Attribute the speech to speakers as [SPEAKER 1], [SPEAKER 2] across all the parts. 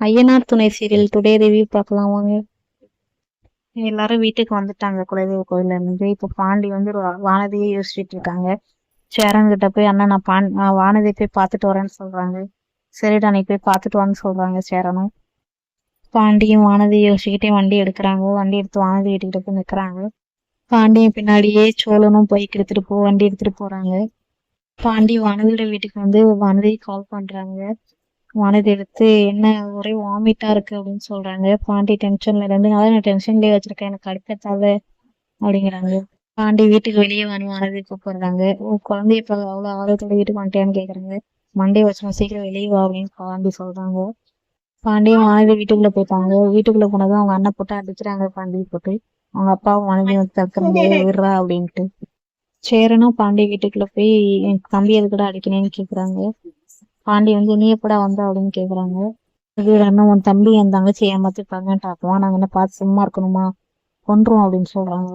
[SPEAKER 1] ஐயனார் துணை serial today review பார்க்கலாம் வாங்க. எல்லாரும் வீட்டுக்கு வந்துட்டாங்க. குலதெய்வ கோயில்ல இருந்து. இப்போ பாண்டி வந்து வானதியை யோசிச்சுட்டு இருக்காங்க. சேரன் கிட்ட போய் அண்ணா நான் பாண் வானதியை போய் பார்த்துட்டு வரேன்னு சொல்றாங்க. சரிடா நீ போய் பார்த்துட்டு வான்னு சொல்றாங்க சேரனும். பாண்டியும் வானதியை யோசிச்சுக்கிட்டே வண்டி எடுக்கிறாங்க. வண்டி எடுத்து வானதி வீட்டுக்கிட்ட போய் நிற்கிறாங்க பாண்டியன் பின்னாடியே சோழனும் பைக் எடுத்துட்டு போ வண்டி எடுத்துட்டு போறாங்க. பாண்டி வானதியோட வீட்டுக்கு வந்து வானதியை கால் பண்றாங்க. வானதி எடுத்து என்ன ஒரே வாமிட்டா இருக்கு அப்படின்னு சொல்றாங்க. பாண்டி டென்ஷன்ல இருந்து அதான் நான் டென்ஷன்லயே வச்சிருக்கேன் எனக்கு அடுக்கத்தாத அப்படிங்கிறாங்க. பாண்டி வீட்டுக்கு வெளியே வந்து வானதி கூப்பிடுறாங்க. குழந்தைய இப்ப அவ்வளவு ஆர்வத்தோட வீட்டுக்கு வந்துட்டேன்னு கேக்குறாங்க. மண்டே வச்சோம் சீக்கிரம் வெளியே வா அப்படின்னு பாண்டி சொல்றாங்க. பாண்டியும் வானதி வீட்டுக்குள்ள போயிட்டாங்க. வீட்டுக்குள்ள போனதும் அவங்க அண்ணன் போட்டு அடிக்கிறாங்க பாண்டி போட்டு. அவங்க அப்பாவும் வானதியும் வந்து தடுக்கிறாங்க விடுறா அப்படின்ட்டு. சேரனும் பாண்டி வீட்டுக்குள்ள போய் என் தம்பி எதுக்கூட அடிக்கணும்னு கேக்குறாங்க. பாண்டி வந்து நீ எப்படா வந்த அப்படின்னு கேக்குறாங்க. இது அண்ணன் உன் தம்பி என் தங்கச்சி ஏமாத்தி ப்ரெக்னென்ட் ஆக்குவான் நாங்க என்ன பார்த்து சும்மா இருக்கணுமா? கொன்றுவோம் அப்படின்னு சொல்றாங்க.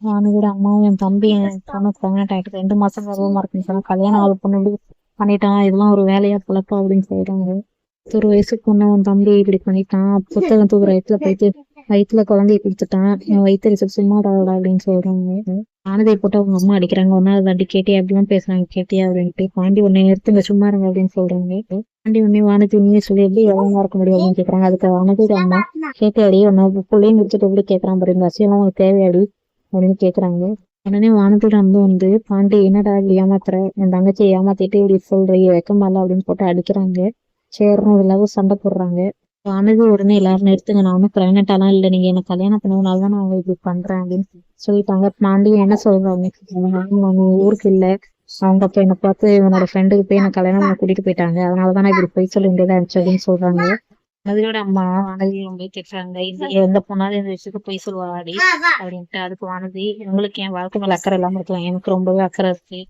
[SPEAKER 1] வானதியோட அம்மாவும் என் தம்பி என் பொண்ணு ப்ரெக்னென்ட் ஆகிட்டு ரெண்டு மாசம் கர்வமா இருக்குன்னு சொன்னா கல்யாணம் ஆள் பொண்ணு இப்படி பண்ணிட்டான் இதெல்லாம் ஒரு வேலையா பொழப்பா அப்படின்னு சொல்றாங்க. ஒரு வயசுக்கு பொண்ணு உன் தம்பி இப்படி பண்ணிட்டான் புத்தகம் தூக்குற வயிற்றுல போயிட்டு வயிற்றுல குழந்தைய கொடுத்துட்டான் என் வயிற்று சும்மா அப்படின்னு சொல்றாங்க. வானதியை போட்டு அவங்க அம்மா அடிக்கிறாங்க. ஒன்னா தாண்டி கேட்டியா அப்படிலாம் பேசுறாங்க. கேட்டியா? அப்படின்ட்டு பாண்டி உன்னை நிறுத்துங்க சும்மா இருங்க அப்படின்னு சொல்றாங்க. பாண்டி உன்னை வானதி உண்மையை சொல்லி எப்படி எவ்வளவு இருக்க முடியும்? அப்படின்னு கேக்குறாங்க. அதுக்கு வானதி அம்மா கேட்டியாடி உன்னை பிள்ளையும் முடிச்சுட்டு எப்படி கேக்குறான் பாரு. இந்த அசியெல்லாம் உனக்கு தேவையாடி அப்படின்னு கேக்குறாங்க. உடனே வானதியோட அம்மா வந்து பாண்டி என்னடா இப்படி ஏமாத்துற? என் தங்கச்சியை ஏமாத்திட்டு இப்படி சொல்றீங்க வெக்கமால அப்படின்னு போட்டு அடிக்கிறாங்க. சேர்றோம் எல்லாரும் சண்டை போடுறாங்க. வானதி உடனே எல்லாரும் நிறுத்துங்க நான் ஒன்றும் ப்ரெக்னென்டாலாம் இல்லை. நீங்க எனக்கு கல்யாணம் பண்ணதுனால தான் நான் இப்படி பண்றேன் அப்படின்னு சொல்லிட்டாங்க. பாண்டியன் என்ன சொல்றாங்க? அவங்க ஊருக்கு இல்லை. அவங்க அப்ப என்ன பார்த்து இவனோட ஃப்ரெண்டுக்கு போய் என்ன கல்யாணம் பண்ண கூட்டிட்டு போயிட்டாங்க. அதனாலதான் நான் இப்படி போய் சொல்ல வேண்டியதா இருந்துச்சு அப்படின்னு சொல்றாங்க. வானதியோட அம்மா வானதி ரொம்ப திட்டுறாங்க இந்த எந்த பொண்ணாலும் இந்த விஷயத்துக்கு போய் சொல்லுவாடி அப்படின்ட்டு அதுக்கு வானதி உங்களுக்கு என் வாழ்க்கை மேல அக்கறை இல்லாம இருக்கலாம். எனக்கு ரொம்பவே அக்கறை இருக்கு.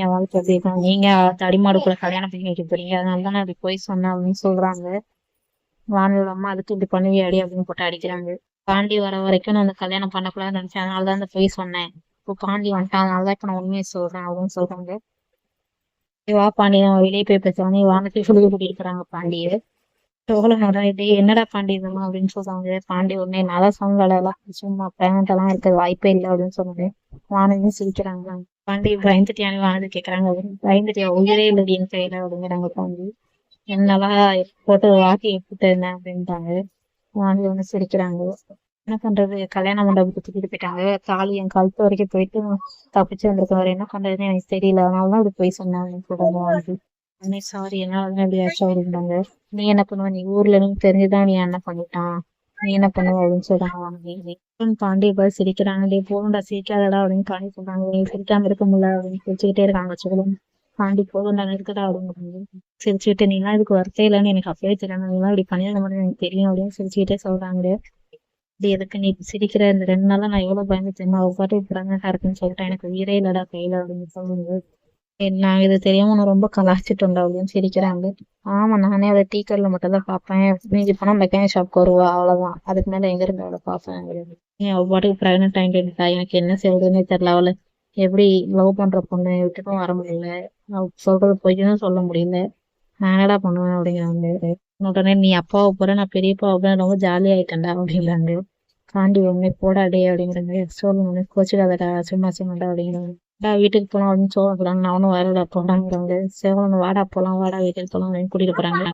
[SPEAKER 1] என் வாழ்க்கை அப்படி இருக்கும் நீங்க தடிமாடுக்குள்ள கல்யாணம் பண்ணி வைக்க போறீங்க. அதனால தான் நான் இப்படி போய் சொன்னேன் அப்படின்னு சொல்றாங்க. வானிலை அம்மா அதுக்கு இப்படி பண்ணுவியாடி அப்படின்னு போட்டு அடிக்கிறாங்க. பாண்டி வர வரைக்கும் நான் அந்த கல்யாணம் பண்ணக்கூடாதுன்னு நினைச்சேன். அதனால தான் அந்த பொய் சொன்னேன். இப்போ பாண்டி வந்துட்டான். அதனால தான் இப்போ நான் உண்மையை சொல்றேன் அப்படின்னு சொல்றாங்க. வா பாண்டி நான் வெளியே போய் பேசுவாங்க வானத்தை சொல்லி கூட்டியிருக்கிறாங்க இருக்கிறாங்க பாண்டிய சோழனோட டேய் என்னடா பாண்டி இதெல்லாம் அப்படின்னு சொல்றாங்க. பாண்டி உடனே நல்லா சமவேலாம் சும்மா பேரண்ட் எல்லாம் இருக்க வாய்ப்பே இல்லை அப்படின்னு சொன்னாங்க வானதியும் சிரிக்கிறாங்க. பாண்டி பயந்துட்டியானு வானதி கேட்கறாங்க பயந்துட்டியா? உயிரே இல்லை என் கையில அப்படிங்கிறாங்க பாண்டி. என்னெல்லாம் போட்டு வாக்கி எடுத்துட்டு இருந்தேன் அப்படின்ட்டாங்க. வாங்கி வந்து சிரிக்கிறாங்க. என்ன பண்றது? கல்யாண மண்டபத்துக்கு தூக்கிட்டு போயிட்டாங்க. தாலி என் கழுத்து வரைக்கும் போயிட்டு தப்பிச்சு வந்திருக்காரு. என்ன பண்றதுன்னு எனக்கு தெரியல. அதனாலதான் அப்படி போய் சொன்னாங்க சொல்றாங்க உடனே சாரி என்னாலதான் இப்படி ஆச்சா அப்படின்றாங்க நீ என்ன பண்ணுவ? நீ ஊர்ல இருந்து தெரிஞ்சுதான் நீ என்ன பண்ணிட்டான். நீ என்ன பண்ணுவ அப்படின்னு சொல்றாங்க வாங்கி அப்புறம் பாண்டி போய் சிரிக்கிறாங்க. டே போகண்டா சிரிக்காதடா அப்படின்னு பாண்டி சொல்றாங்க. நீ சிரிக்காம இருக்க முடியல அப்படின்னு சிரிச்சுக்கிட்டே இருக்காங்க. தாண்டி போதும் போகண்டா நிறுத்தடா அப்படின்னு சிரிச்சுக்கிட்டு நீலாம் இதுக்கு வருத்தே இல்லைன்னு எனக்கு அப்பவே தெரியும் நீலாம் இப்படி பண்ணிருக்க மாதிரி எனக்கு தெரியும் அப்படின்னு சிரிச்சுக்கிட்டே சொல்றாங்க. இது எதுக்கு நீ சிரிக்கிற? இந்த ரெண்டு நாளா நான் எவ்வளவு பயந்து தெரியுமா அவ பாட்டு பிரெக்னெண்டா இருக்குன்னு சொல்லிட்டேன். எனக்கு உயிரே இல்லடா கையில அப்படின்னு சொல்லுங்க நான் இது தெரியாம நான் ரொம்ப கலாச்சிட்டோம்டா அப்படின்னு சிரிக்கிறாங்க. ஆமா நானே அதை டீ கடையில மட்டும் தான் பார்ப்பேன். மீதி போனா மெக்கானிக் ஷாப்க்கு வருவா அவ்வளவுதான். அதுக்கு மேல எங்க இருந்து அவளை பாப்பேன் ஏன் அவ பாட்டுக்கு பிரெக்னென்ட் ஆகிட்டு எனக்கு என்ன செய்யறதுன்னே தெரியல அவளை. எப்படி லவ் பண்ற பொண்ணு விட்டுட்டும் வர முடியல. அவ சொல்றது பொய்யும் சொல்ல முடியல நான் என்னடா பண்ணுவேன் அப்படிங்கிறாங்க. உடனே நீ அப்பாவை போற நான் பெரியப்பாவை போறேன் ரொம்ப ஜாலி ஆயிட்டேன்டா அப்படிங்கிறாங்க. காண்டி உடனே போடாடே அப்படிங்கிறாங்க. சொல்லுங்க கோச்சுக்காதடா சும்மா சும்மாடா அப்படிங்கிறாங்க. டா வீட்டுக்கு போனோம் அப்படின்னு சொல்லுறாங்க நான் ஒன்றும் வரல போடாங்கிறாங்க சேவலன் வாடா போலாம் வாடா வீட்டுக்கு போலாம் அப்படின்னு கூட்டிட்டு போறாங்க.